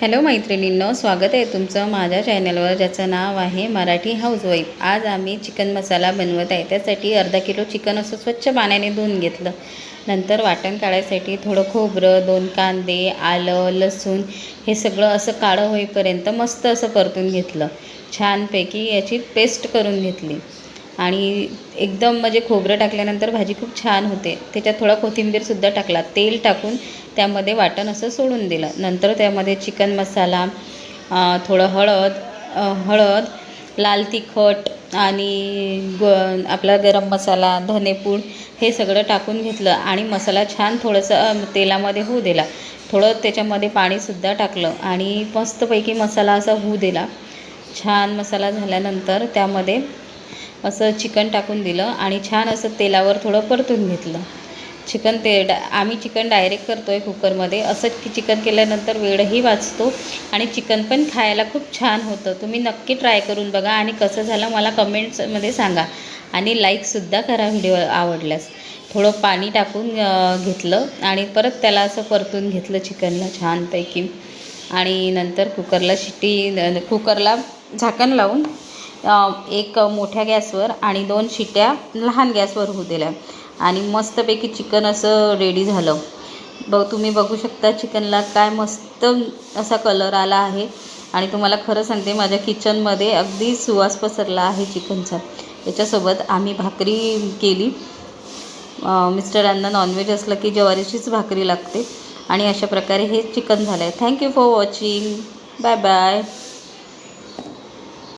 Hello मैत्रिणींनो स्वागत आहे तुमचं माझ्या चॅनलवर ज्याचं नाव आहे मराठी हाऊसवाईफ. आज आम्ही चिकन मसाला बनवत आहे. त्यासाठी अर्धा किलो चिकन असं स्वच्छ पाण्याने धुवून घेतलं. नंतर वाटण काढायसाठी थोडं खोबरं दोन कांदे आलं लसूण हे सगळं असं काळं होईपर्यंत मस्त असं परतून घेतलं. छानपैकी याची पेस्ट करून घेतली. आणि एकदम म्हणजे खोबरं टाकल्यानंतर भाजी खूप छान होते. त्याच्यात थोडा कोथिंबीरसुद्धा टाकला. तेल टाकून त्यामध्ये वाटण असं सोडून दिलं. नंतर त्यामध्ये चिकन मसाला थोडं हळद हळद लाल तिखट आणि ग आपला गरम मसाला धनेपूड हे सगळं टाकून घेतलं आणि मसाला छान थोडंसं तेलामध्ये होऊ दिला. थोडं त्याच्यामध्ये पाणीसुद्धा टाकलं आणि मस्तपैकी मसाला असा होऊ दिला. छान मसाला झाल्यानंतर त्यामध्ये असं चिकन टाकून दिलं आणि छान असं तेलावर थोडं परतून घेतलं. चिकन ते डा आम्ही चिकन डायरेक्ट करतो आहे कुकरमध्ये. असं की चिकन केल्यानंतर वेळही वाचतो आणि चिकन पण खायला खूप छान होतं. तुम्ही नक्की ट्राय करून बघा आणि कसं झालं मला कमेंट्समध्ये सांगा. आणि लाईकसुद्धा करा व्हिडिओ आवडल्यास. थोडं पाणी टाकून घेतलं आणि परत त्याला असं परतून घेतलं चिकनला छानपैकी. आणि नंतर कुकरला शिट्टी कुकरला झाकण लावून एक मोठ्या गॅसवर आणि दोन शिट्या लहान गॅसवर होऊ दिल्या. आणि मस्तपैकी चिकन असं रेडी झालं. बघ तुम्ही बघू शकता चिकनला काय मस्त असा कलर आला आहे. आणि तुम्हाला खरं सांगते माझ्या किचनमध्ये अगदी सुवास पसरला आहे चिकनचा. याच्यासोबत आम्ही भाकरी केली. मिस्टरांना नॉनव्हेज असलं की ज्वारीचीच भाकरी लागते. आणि अशा प्रकारे हे चिकन झालं आहे thank you for watching bye bye